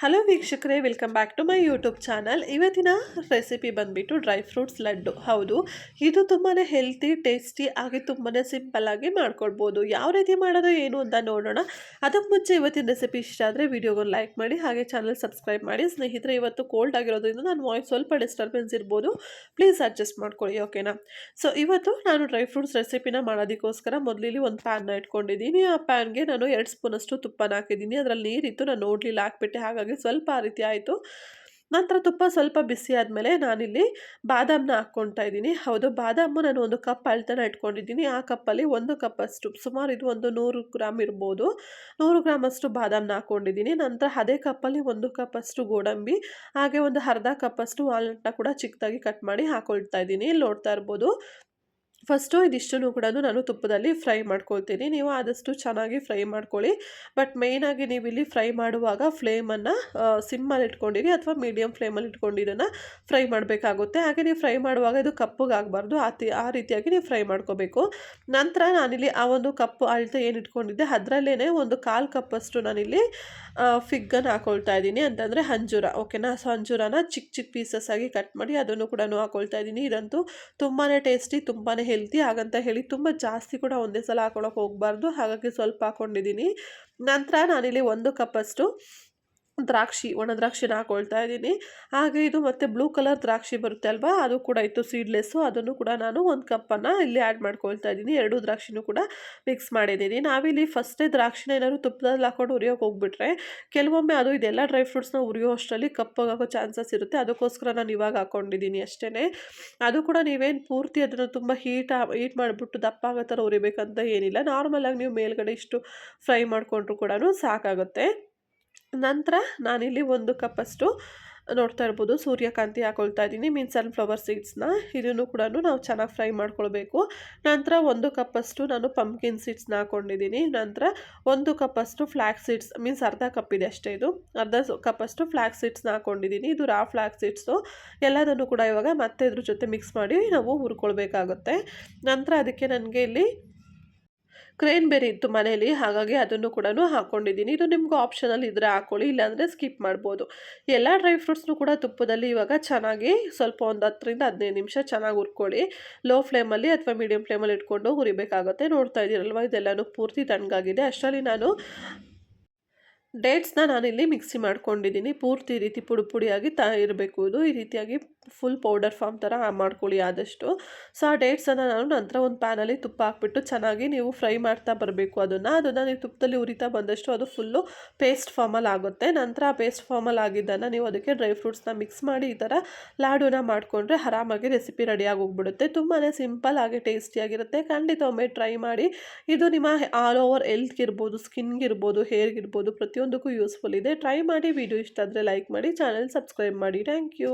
Hello ವೀಕ್ಷಕರೇ, welcome back to my YouTube channel. ಇವತ್ತಿನ recipe ಬಂದ್ಬಿಟ್ಟು ಡ್ರೈ ಫ್ರೂಟ್ಸ್ ಲಡ್ಡು. ಹೌದು, ಇದು ತುಂಬಾ ಹೆಲ್ತಿ, ಟೇಸ್ಟಿ ಹಾಗೆ ತುಂಬಾ ಸಿಂಪಲ್ಲಾಗಿ ಮಾಡ್ಕೊಳ್ಬೋದು. ಯಾವ ರೀತಿ ಮಾಡೋದು, ಏನು ಅಂತ ನೋಡೋಣ. ಅದಕ್ಕೆ ಮುಂಚೆ ಇವತ್ತಿನ ರೆಸಿಪಿ ಇಷ್ಟ ಆದರೆ ವಿಡಿಯೋಗೆ ಲೈಕ್ ಮಾಡಿ, ಹಾಗೆ ಚಾನಲ್ ಸಬ್ಸ್ಕ್ರೈಬ್ ಮಾಡಿ. ಸ್ನೇಹಿತರೆ, ಇವತ್ತು ಕೋಲ್ಡ್ ಆಗಿರೋದ್ರಿಂದ ನಾನು ವಾಯ್ಸ್ ಸ್ವಲ್ಪ ಡಿಸ್ಟರ್ಬೆನ್ಸ್ ಇರ್ಬೋದು. ಪ್ಲೀಸ್ ಅಡ್ಜಸ್ಟ್ ಮಾಡ್ಕೊಳ್ಳಿ, ಓಕೆನಾ? ಸೊ, ಇವತ್ತು ನಾನು ಡ್ರೈ ಫ್ರೂಟ್ಸ್ ರೆಸಿಪಿನ ಮಾಡೋದಕ್ಕೋಸ್ಕರ ಮೊದಲಿಲ್ಲಿ ಒಂದು ಪ್ಯಾನ್ನ ಇಟ್ಕೊಂಡಿದ್ದೀನಿ. ಆ ಪ್ಯಾನ್ಗೆ ನಾನು ಎರಡು ಸ್ಪೂನಷ್ಟು ತುಪ್ಪನ ಹಾಕಿದ್ದೀನಿ. ಅದರಲ್ಲಿ ನೀರಿತ್ತು, ನಾನು ನೋಡಲಿಲ್ಲ, ಹಾಕ್ಬಿಟ್ಟೆ. ಹಾಗಾಗಿ ಸ್ವಲ್ಪ ಆ ರೀತಿ ಆಯಿತು. ನಂತರ ತುಪ್ಪ ಸ್ವಲ್ಪ ಬಿಸಿ ಆದಮೇಲೆ ನಾನಿಲ್ಲಿ ಬಾದಾಮನ್ನ ಹಾಕ್ಕೊಳ್ತಾ ಇದ್ದೀನಿ. ಹೌದು, ಬಾದಾಮು ನಾನು ಒಂದು ಕಪ್ ಅಳ್ತನ ಇಟ್ಕೊಂಡಿದ್ದೀನಿ. ಆ ಕಪ್ಪಲ್ಲಿ ಒಂದು ಕಪ್ ಅಷ್ಟು ಸುಮಾರು ಇದು ಒಂದು ನೂರು ಗ್ರಾಮ್ ಇರ್ಬೋದು. ನೂರು ಗ್ರಾಮ್ ಅಷ್ಟು ಬಾದಾಮನ್ನ ಹಾಕ್ಕೊಂಡಿದ್ದೀನಿ. ನಂತರ ಅದೇ ಕಪ್ಪಲ್ಲಿ ಒಂದು ಕಪ್ ಅಷ್ಟು ಗೋಡಂಬಿ, ಹಾಗೆ ಒಂದು ಅರ್ಧ ಕಪ್ ಅಷ್ಟು ವಾಲ್ನಟ್ನ ಕೂಡ ಚಿಕ್ಕದಾಗಿ ಕಟ್ ಮಾಡಿ ಹಾಕೊಳ್ತಾ ಇದ್ದೀನಿ. ಇಲ್ಲಿ ನೋಡ್ತಾ ಇರ್ಬೋದು. ಫಸ್ಟು ಇದಿಷ್ಟನ್ನು ಕೂಡ ನಾನು ತುಪ್ಪದಲ್ಲಿ ಫ್ರೈ ಮಾಡ್ಕೊಳ್ತೀನಿ. ನೀವು ಆದಷ್ಟು ಚೆನ್ನಾಗಿ ಫ್ರೈ ಮಾಡ್ಕೊಳ್ಳಿ. ಬಟ್ ಮೇಯ್ನಾಗಿ ನೀವು ಇಲ್ಲಿ ಫ್ರೈ ಮಾಡುವಾಗ ಫ್ಲೇಮನ್ನು ಸಿಮ್ಮಲ್ಲಿ ಇಟ್ಕೊಂಡಿರಿ ಅಥವಾ ಮೀಡಿಯಮ್ ಫ್ಲೇಮಲ್ಲಿ ಇಟ್ಕೊಂಡು ಇದನ್ನು ಫ್ರೈ ಮಾಡಬೇಕಾಗುತ್ತೆ. ಹಾಗೆ ನೀವು ಫ್ರೈ ಮಾಡುವಾಗ ಇದು ಕಪ್ಪಗಾಗಬಾರ್ದು ಆ ತಿ, ಆ ರೀತಿಯಾಗಿ ನೀವು ಫ್ರೈ ಮಾಡ್ಕೋಬೇಕು. ನಂತರ ನಾನಿಲ್ಲಿ ಆ ಒಂದು ಕಪ್ಪು ಅಳತೆ ಏನು ಇಟ್ಕೊಂಡಿದ್ದೆ ಅದರಲ್ಲೇ ಒಂದು ಕಾಲು ಕಪ್ಪಷ್ಟು ನಾನಿಲ್ಲಿ ಫಿಗ್ಗನ್ನು ಹಾಕೊಳ್ತಾ ಇದ್ದೀನಿ. ಅಂತಂದರೆ ಹಂಜೂರ ಓಕೆನಾ? ಸೊ ಹಂಜೂರನ ಚಿಕ್ಕ ಚಿಕ್ಕ ಪೀಸಸ್ ಆಗಿ ಕಟ್ ಮಾಡಿ ಅದನ್ನು ಕೂಡ ಹಾಕೊಳ್ತಾ ಇದ್ದೀನಿ. ಇದಂತೂ ತುಂಬಾ ಟೇಸ್ಟಿ ತುಂಬಾ ಹೆಲ್ತಿ ಹಾಗಂತ ಹೇಳಿ ತುಂಬ ಜಾಸ್ತಿ ಕೂಡ ಒಂದೇ ಸಲ ಹಾಕೊಳಕ್ಕೆ ಹೋಗಬಾರ್ದು. ಹಾಗಾಗಿ ಸ್ವಲ್ಪ ಹಾಕ್ಕೊಂಡಿದ್ದೀನಿ ನಂತರ ನಾನಿಲ್ಲಿ ಒಂದು ಕಪ್ಪಷ್ಟು ದ್ರಾಕ್ಷಿ, ಒಣ ದ್ರಾಕ್ಷಿನ ಹಾಕೊಳ್ತಾ ಇದ್ದೀನಿ. ಹಾಗೆ ಇದು ಮತ್ತು ಬ್ಲೂ ಕಲರ್ ದ್ರಾಕ್ಷಿ ಬರುತ್ತೆ ಅಲ್ವಾ? ಅದು ಕೂಡ ಇತ್ತು ಸೀಡ್ಲೆಸ್ಸು ಅದನ್ನು ಕೂಡ ನಾನು ಒಂದು ಕಪ್ಪನ್ನು ಇಲ್ಲಿ ಆ್ಯಡ್ ಮಾಡ್ಕೊಳ್ತಾ ಇದ್ದೀನಿ. ಎರಡು ದ್ರಾಕ್ಷಿನೂ ಕೂಡ ಮಿಕ್ಸ್ ಮಾಡಿದ್ದೀನಿ. ನಾವಿಲ್ಲಿ ಫಸ್ಟೇ ದ್ರಾಕ್ಷಿನ ಏನಾದ್ರು ತುಪ್ಪದಲ್ಲಿ ಹಾಕೊಂಡು ಉರಿಯೋಕೆ ಹೋಗ್ಬಿಟ್ರೆ, ಕೆಲವೊಮ್ಮೆ ಅದು ಇದೆಲ್ಲ ಡ್ರೈ ಫ್ರೂಟ್ಸ್ನ ಉರಿಯೋ ಅಷ್ಟರಲ್ಲಿ ಕಪ್ಪಾಗೋ ಚಾನ್ಸಸ್ ಇರುತ್ತೆ. ಅದಕ್ಕೋಸ್ಕರ ನಾನು ಇವಾಗ ಹಾಕ್ಕೊಂಡಿದ್ದೀನಿ ಅಷ್ಟೇ ಅದು ಕೂಡ ನೀವೇನು ಪೂರ್ತಿ ಅದನ್ನು ತುಂಬ ಹೀಟ್ ಹೀಟ್ ಮಾಡಿಬಿಟ್ಟು ದಪ್ಪ ಆಗೋ ಥರ ಉರಿಬೇಕಂತ ಏನಿಲ್ಲ. ನಾರ್ಮಲಾಗಿ ನೀವು ಮೇಲ್ಗಡೆ ಇಷ್ಟು ಫ್ರೈ ಮಾಡಿಕೊಂಡ್ರು ಕೂಡ ಸಾಕಾಗುತ್ತೆ. ನಂತರ ನಾನಿಲ್ಲಿ ಒಂದು ಕಪ್ಪಷ್ಟು ನೋಡ್ತಾ ಇರ್ಬೋದು, ಸೂರ್ಯಕಾಂತಿ ಹಾಕೊಳ್ತಾ ಇದ್ದೀನಿ. ಮೀನ್ಸ್ ಸನ್ಫ್ಲವರ್ ಸೀಡ್ಸ್ನ ಇದನ್ನು ಕೂಡ ನಾವು ಚೆನ್ನಾಗಿ ಫ್ರೈ ಮಾಡ್ಕೊಳ್ಬೇಕು. ನಂತರ ಒಂದು ಕಪ್ಪಷ್ಟು ನಾನು ಪಂಪ್ಕಿನ್ ಸೀಡ್ಸ್ನ ಹಾಕೊಂಡಿದ್ದೀನಿ. ನಂತರ ಒಂದು ಕಪ್ಪಷ್ಟು ಫ್ಲ್ಯಾಕ್ ಸೀಡ್ಸ್ ಮೀನ್ಸ್ ಅರ್ಧ ಕಪ್ ಇದೆ ಅಷ್ಟೇ ಇದು. ಅರ್ಧ ಕಪ್ಪಷ್ಟು ಫ್ಲ್ಯಾಕ್ ಸೀಡ್ಸ್ನ ಹಾಕೊಂಡಿದ್ದೀನಿ. ಇದು ರಾ ಫ್ಲ್ಯಾಕ್ ಸೀಡ್ಸು ಎಲ್ಲದನ್ನು ಕೂಡ ಇವಾಗ ಮತ್ತೆ ಇದ್ರ ಜೊತೆ ಮಿಕ್ಸ್ ಮಾಡಿ ನಾವು ಹುರ್ಕೊಳ್ಬೇಕಾಗುತ್ತೆ. ನಂತರ ಅದಕ್ಕೆ ನನಗೆ ಇಲ್ಲಿ ಕ್ರೇನ್ ಬೇರೆ ಇತ್ತು ಮನೇಲಿ ಹಾಗಾಗಿ ಅದನ್ನು ಕೂಡ ಹಾಕ್ಕೊಂಡಿದ್ದೀನಿ ಇದು ನಿಮ್ಗೆ ಆಪ್ಷನಲ್ಲಿ ಇದ್ದರೆ ಹಾಕ್ಕೊಳ್ಳಿ ಇಲ್ಲಾಂದರೆ ಸ್ಕಿಪ್ ಮಾಡ್ಬೋದು. ಎಲ್ಲ ಡ್ರೈ ಫ್ರೂಟ್ಸ್ನು ಕೂಡ ತುಪ್ಪದಲ್ಲಿ ಇವಾಗ ಚೆನ್ನಾಗಿ ಸ್ವಲ್ಪ ಒಂದು ಹತ್ತರಿಂದ ಹದಿನೈದು ನಿಮಿಷ ಚೆನ್ನಾಗಿ ಹುರ್ಕೊಳ್ಳಿ. ಲೋ ಫ್ಲೇಮಲ್ಲಿ ಅಥವಾ ಮೀಡಿಯಮ್ ಫ್ಲೇಮಲ್ಲಿ ಇಟ್ಕೊಂಡು ಹುರಿಬೇಕಾಗುತ್ತೆ. ನೋಡ್ತಾ ಇದ್ದೀರಲ್ವ? ಇದೆಲ್ಲನೂ ಪೂರ್ತಿ ತಣ್ಣಗಾಗಿದೆ. ಅಷ್ಟರಲ್ಲಿ ನಾನು ಡೇಟ್ಸ್ನ ನಾನಿಲ್ಲಿ ಮಿಕ್ಸಿ ಮಾಡ್ಕೊಂಡಿದ್ದೀನಿ. ಪೂರ್ತಿ ರೀತಿ ಪುಡಿ ಪುಡಿಯಾಗಿ ತ ಇರಬೇಕು ಇದು. ಈ ರೀತಿಯಾಗಿ ಫುಲ್ ಪೌಡರ್ ಫಾರ್ಮ್ ಥರ ಮಾಡ್ಕೊಳ್ಳಿ ಆದಷ್ಟು. ಸೊ ಆ ಡೇಟ್ಸನ್ನು ನಾನು ನಂತರ ಒಂದು ಪ್ಯಾನಲ್ಲಿ ತುಪ್ಪ ಹಾಕ್ಬಿಟ್ಟು ಚೆನ್ನಾಗಿ ನೀವು ಫ್ರೈ ಮಾಡ್ತಾ ಬರಬೇಕು ಅದನ್ನು. ಅದನ್ನು ನೀವು ತುಪ್ಪದಲ್ಲಿ ಉರಿತಾ ಬಂದಷ್ಟು ಅದು ಫುಲ್ಲು ಪೇಸ್ಟ್ ಫಾರ್ಮಲ್ಲಿ ಆಗುತ್ತೆ. ನಂತರ ಆ ಪೇಸ್ಟ್ ಫಾರ್ಮಲ್ಲಿ ಆಗಿದ್ದನ್ನು ನೀವು ಅದಕ್ಕೆ ಡ್ರೈ ಫ್ರೂಟ್ಸ್ನ ಮಿಕ್ಸ್ ಮಾಡಿ ಈ ಥರ ಲಾಡೂನ ಮಾಡಿಕೊಂಡ್ರೆ ಆರಾಮಾಗಿ ರೆಸಿಪಿ ರೆಡಿಯಾಗಿ ಹೋಗ್ಬಿಡುತ್ತೆ. ತುಂಬಾ ಸಿಂಪಲ್ ಆಗಿ ಟೇಸ್ಟಿಯಾಗಿರುತ್ತೆ ಖಂಡಿತ ಒಮ್ಮೆ ಟ್ರೈ ಮಾಡಿ. ಇದು ನಿಮ್ಮ ಆಲ್ ಓವರ್ ಹೆಲ್ತ್ಗಿರ್ಬೋದು ಸ್ಕಿನ್ಗಿರ್ಬೋದು ಹೇರ್ಗಿರ್ಬೋದು ಪ್ರತಿಯೊಂದಕ್ಕೂ ಯೂಸ್ಫುಲ್ ಇದೆ. ಟ್ರೈ ಮಾಡಿ ವಿಡಿಯೋ ಇಷ್ಟ ಆದರೆ ಲೈಕ್ ಮಾಡಿ ಚಾನಲ್ ಸಬ್ಸ್ಕ್ರೈಬ್ ಮಾಡಿ. Thank you